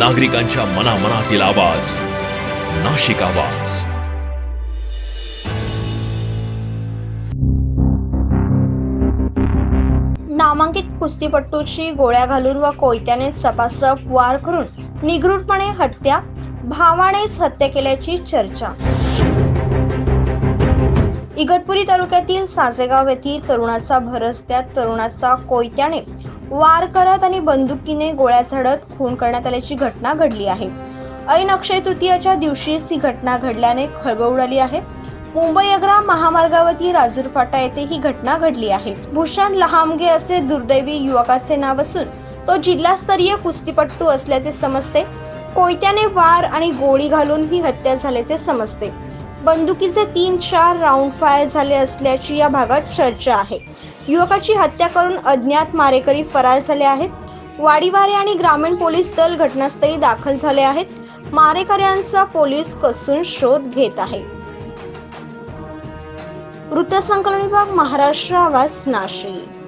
नागरिकांच्या मनामनातील आवाज नाशिक आवाज. नामांकित कुस्तीपट्टूची गोळ्या घालून व कोयत्याने सपासप वार करून निगृढपणे हत्या भावानेच हत्या केल्याची चर्चा. इगतपुरी तालुक्यातील साजेगाव येथील तरुणाचा भरसत्यात तरुणाचा कोयत्याने वार करत आणि बंदुकीने गोळ्या झाडत खून करण्यात आल्याची घटना घडली आहे. ऐन अक्षय तृतीयाच्या दिवशीच ही घटना घडल्याने खळबळ उडाली आहे. मुंबई आग्रा महामार्गावरती राजूर फाटा येथे ही घटना घडली आहे. भूषण लहामगे असे दुर्दैवी युवकाचे नाव असून तो जिल्हास्तरीय कुस्तीपट्टू असल्याचे समजते. कोयत्याने वार आणि गोळी घालून ही हत्या झाल्याचे समजते. बंदुकीचे तीन चार राऊंड फायर झाले असल्याची या भागात चर्चा आहे. युवकाची हत्या करून अज्ञात मारेकरी फरार झाले आहेत. वाडीवारे आणि ग्रामीण पोलीस दल घटनास्थळी दाखल झाले आहेत. मारेकऱ्यांचा पोलीस कसून शोध घेत आहे. वृत्तसंकलन विभाग महाराष्ट्र आवाज नाशिक.